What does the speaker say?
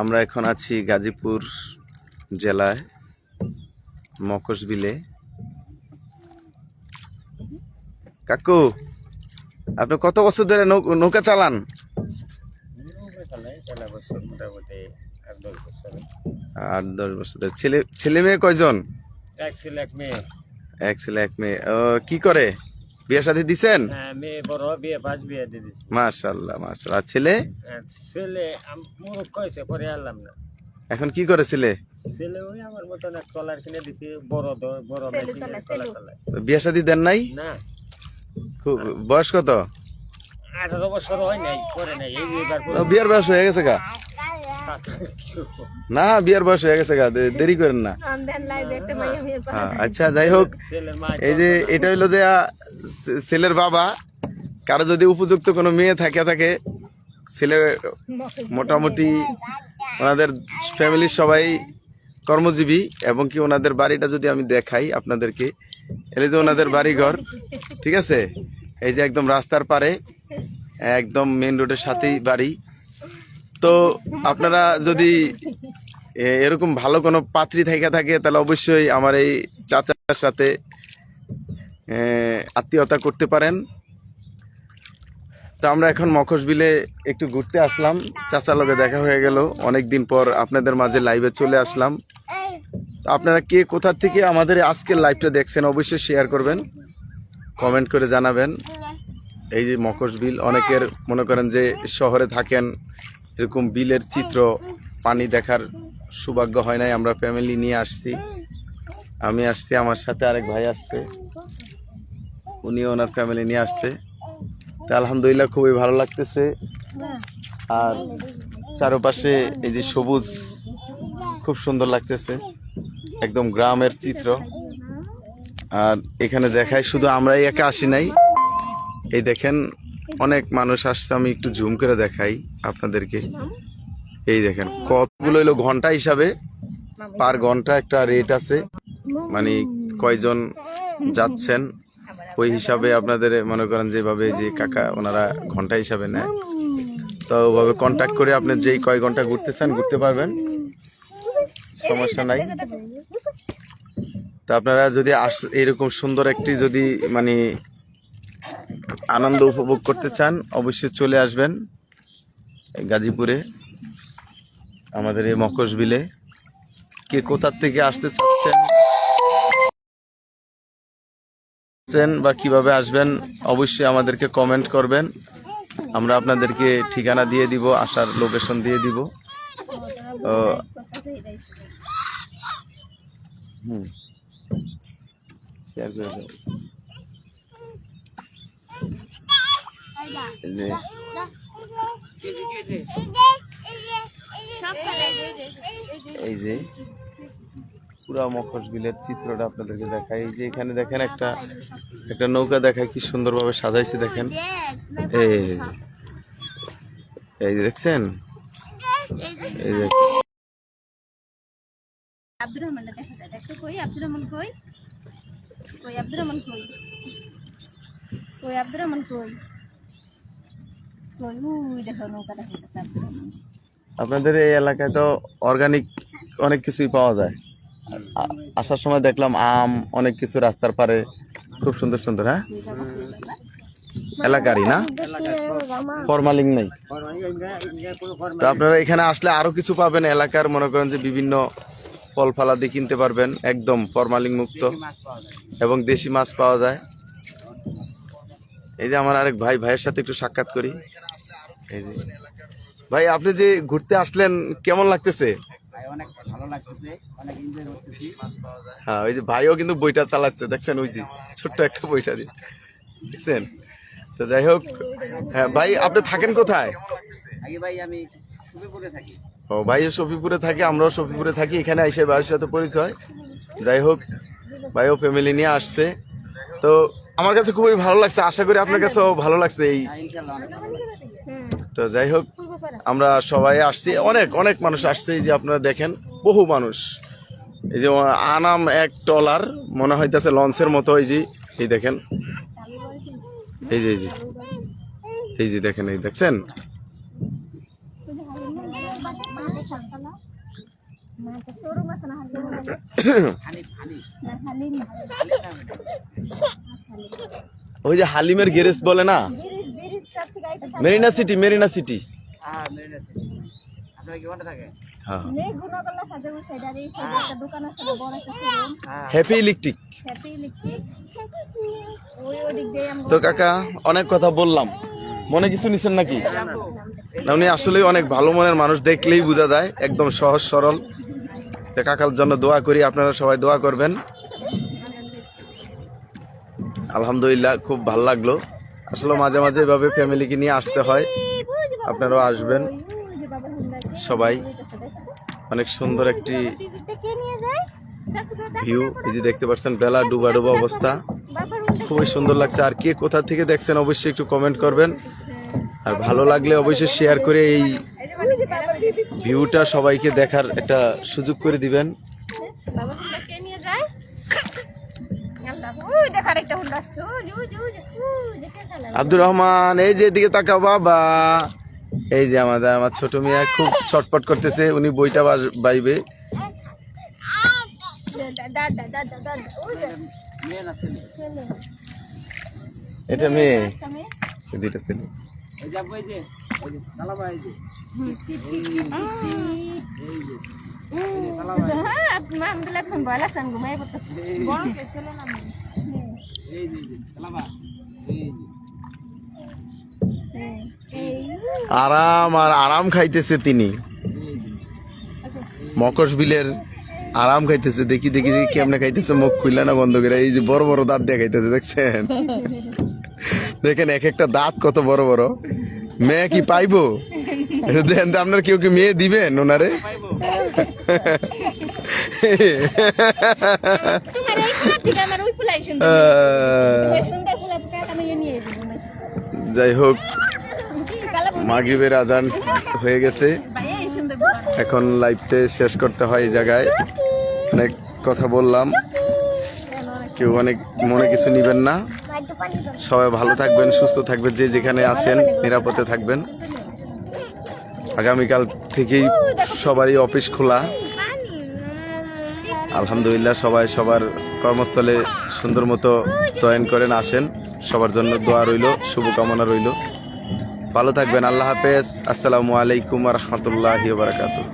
আমরা এখন আছি গাজীপুর জেলায় মকসবিলে কাকু আপনি কত বছর ধরে নৌকা চালান আট দশ বছর ছেলে ছেলে মেয়ে কয়জন এক ছেলে এক মেয়ে এক ছেলে এক মেয়ে কি করে বিয়ে শাদী দিছেন? হ্যাঁ মেয়ে বড় বিয়ে পাঁচ বিয়ে দিদি মাশাল্লাহ মাশাল্লাহ ছেলে? ছেলে আম- মুরুখ কয়েছে পরে আনলাম না। এখন কি করে ছেলে? ছেলে ওই আমার মতন এক ট্রলার কিনে দিছি বড়। বিয়ে শাদী দেন নাই? না। খুব বয়স কত? আঠারো বছর হয় নাই করে নাই বিয়ের বয়স হয়ে গেছে গা। না বিয়ের বয়স হয়ে গেছে গা দেরি করেন না। আমদান লাইভ একটা মাইয়া মেয়ে পাওয়া হ্যাঁ, আচ্ছা যাই হোক এই যে এটা হইল যে ছেলের বাবা কারও যদি উপযুক্ত কোনো মেয়ে থাকে থাকে ছেলে মোটামুটি ওনাদের ফ্যামিলির সবাই কর্মজীবী এবং কি ওনাদের বাড়িটা যদি আমি দেখাই আপনাদেরকে এলে যে ওনাদের বাড়িঘর ঠিক আছে? এই যে একদম রাস্তার পারে একদম মেন রোডের সাথেই বাড়ি। তো আপনারা যদি এরকম ভালো কোনো পাত্রী থেকে থাকে, তাহলে অবশ্যই আমার এই চাচার সাথে আত্মীয়তা করতে পারেন। তো আমরা এখন মখশবিলে একটু ঘুরতে আসলাম। চাচার লগে দেখা হয়ে গেল। অনেক দিন পর আপনাদের মাঝে লাইভে চলে আসলাম। তো আপনারা কে কোথা থেকে আমাদের আজকের লাইভটা দেখছেন, অবশ্যই শেয়ার করবেন। কমেন্ট করে জানাবেন। এই যে মকশ বিল অনেকের মনে করেন যে শহরে থাকেন এরকম বিলের চিত্র, পানি দেখার সৌভাগ্য হয় নাই, আমরা ফ্যামিলি নিয়ে আসছি। আমি আসছি, আমার সাথে আরেক ভাই আসছে। উনি ওনার ফ্যামিলি নিয়ে আসছে। তো আলহামদুলিল্লাহ খুবই ভালো লাগতেছে। আর চারপাশে এই যে সবুজ, খুব সুন্দর লাগতেছে। একদম গ্রামের চিত্র। আর এখানে দেখায় শুধু আমরাই একা আসি নাই। এই দেখেন অনেক মানুষ আসছে, আমি একটু জুম করে দেখাই আপনাদেরকে। এই দেখেন, কতগুলো হইল ঘণ্টা হিসাবে? পার ঘণ্টা একটা রেট আছে। মানে কয়জন যাচ্ছেন? ওই হিসাবে আপনাদের মনে করেন যেভাবে যে কাকা ওনারা ঘণ্টা হিসাবে নেয়। তো ওভাবে কন্ট্যাক্ট করে আপনি যেই কয় ঘণ্টা ঘুরতে চান ঘুরতে পারবেন। সমস্যা নাই। তো আপনারা যদি আস এরকম সুন্দর একটি যদি মানে আনন্দ উপভোগ করতে চান, অবশ্যই চলে আসবেন গাজীপুরে, আমাদের এই মকশ বিলে কে কোথার থেকে আসতে চাচ্ছেন বা কীভাবে আসবেন, অবশ্যই আমাদেরকে কমেন্ট করবেন। আমরা আপনাদেরকে ঠিকানা দিয়ে দিব, আসার লোকেশন দিয়ে দিব। হুম এই যে পুরা মখশ বিলের চিত্রটা আপনাদেরকে দেখাই। এই যে এখানে দেখেন একটা একটা নৌকা দেখায় কি সুন্দরভাবে সাজাইছে, দেখেন। এই যে দেখছেন? এই যে আব্দুর রহমান দেখা যায়। দেখো কই? আব্দুর রহমান কই? কই আব্দুর রহমান কই? কই আব্দুর রহমান কই? কই? উই দেখো নৌকা দেখা যাচ্ছে আব্দুর রহমান আপনাদের এই এলাকায় তো অর্গানিক অনেক কিছুই পাওয়া যায়। আসার সময় দেখলাম আম অনেক কিছু রাস্তার পারে খুব সুন্দর সুন্দর হ্যাঁ? এলাকারই না? ফরমালিং নেই। তো আপনারা এখানে আসলে আরও কিছু পাবেন এলাকার মনে করেন যে বিভিন্ন ফল ফালাদি কিনতে পারবেন একদম ফরমালিং মুক্ত। এবং দেশি মাছ পাওয়া যায়। এই যে আমার আরেক ভাই ভাইয়ের সাথে একটু সাক্ষাৎ করি। এই যে। ভাই আপনি যে ঘুরতে আসলেন কেমন লাগতেছে? হ্যাঁ ওই যে ভাইও কিন্তু বইটা চালাচ্ছে দেখছেন ওই যে ছোট্ট একটা বইটা দিয়ে। দেখছেন? তো যাই হোক হ্যাঁ ভাই আপনি থাকেন কোথায়? আগে ভাই আমি থাকি। ও আমরাও শফিপুরে থাকি এখানে এসে ভাইয়ের সাথে পরিচয়। যাই হোক ভাইও ফ্যামিলি নিয়ে আসছে। তো আমার কাছে খুবই ভালো লাগছে। আশা করি আপনার কাছেও ভালো লাগছে এই। লাগছে। তো যাই হোক আমরা সবাই আসছি। অনেক অনেক মানুষ আসছে এই যে আপনারা দেখেন বহু মানুষ। এই যে আনাম এক টলার মনে হইতেছে লঞ্চের মতো এই যে এই দেখেন। এই যে এই যে। এই যে দেখেন এই দেখছেন? ওই যে হালিমের গ্যারেজ বলে না? Marina City Marina City. হ্যাঁ হ্যাঁ। হ্যাঁ। হ্যাপি ইলেকট্রিক হ্যাপি ইলেকট্রিক ওই ওদিক দিয়ে আমরা তো কাকা অনেক কথা বললাম। মনে কিছু নিছেন নাকি? না উনি আসলে অনেক ভালো মনের মানুষ দেখলেই বোঝা যায় একদম সহজ সরল। তো কাকার জন্য দোয়া করি আপনারা সবাই দোয়া করবেন। আলহামদুলিল্লাহ, খুব ভালো লাগল। আসলে মাঝে মাঝে এভাবে ফ্যামিলিকে নিয়ে আসতে হয়। আপনারাও আসবেন। সবাই অনেক সুন্দর একটি ভিউ। এই যে দেখতে পাচ্ছেন, বেলা ডুবা ডুবা অবস্থা। খুবই সুন্দর লাগছে। আর কে কোথা থেকে দেখছেন অবশ্যই একটু কমেন্ট করবেন। আর ভালো লাগলে অবশ্যই শেয়ার করে এই ভিউটা সবাইকে দেখার একটা সুযোগ করে দিবেন। আব্দুর রহমান এই যে এদিকে তাকাও বাবা এই যে আমাদের আমার ছোট মেয়ে খুব ছটপট করতেছে উনি বইটা বাইবে এটা মেয়ে দুইটা ছেলে হ্যাঁ ঘুমাই পড়তেছি বড় ছিল না আরাম আর আরাম খাইতেছে তিনি। মকশ বিলের আরাম খাইতেছে। দেখি দেখি দেখি কেমনে খাইতেছে মুখ খুললে না বন্ধ করে। এই যে বড় বড় দাঁত দিয়ে খাইতেছে দেখছেন? দেখেন এক একটা দাঁত কত বড় বড়। মেয়ে কি পাইবো? দেন আপনার কেউ কি মেয়ে দিবেন ওনারে? যাই হোক কালা মাগরিবের আজান হয়ে গেছে। এখন লাইভটা শেষ করতে হয় এই জায়গায়। অনেক কথা বললাম। কেউ অনেক মনে কিছু নিবেন না। সবাই ভালো থাকবেন সুস্থ থাকবেন যে যেখানে আছেন নিরাপদে থাকবেন। আগামীকাল থেকেই সবারই অফিস খোলা। আলহামদুলিল্লাহ সবাই সবার কর্মস্থলে সুন্দর মতো জয়েন করেন, আসেন। সবার জন্য দোয়া রইল, শুভকামনা রইল। ভালো থাকবেন, আল্লাহ হাফেজ। আসসালামু আলাইকুম রহমতুল্লাহ বারকাতুহ।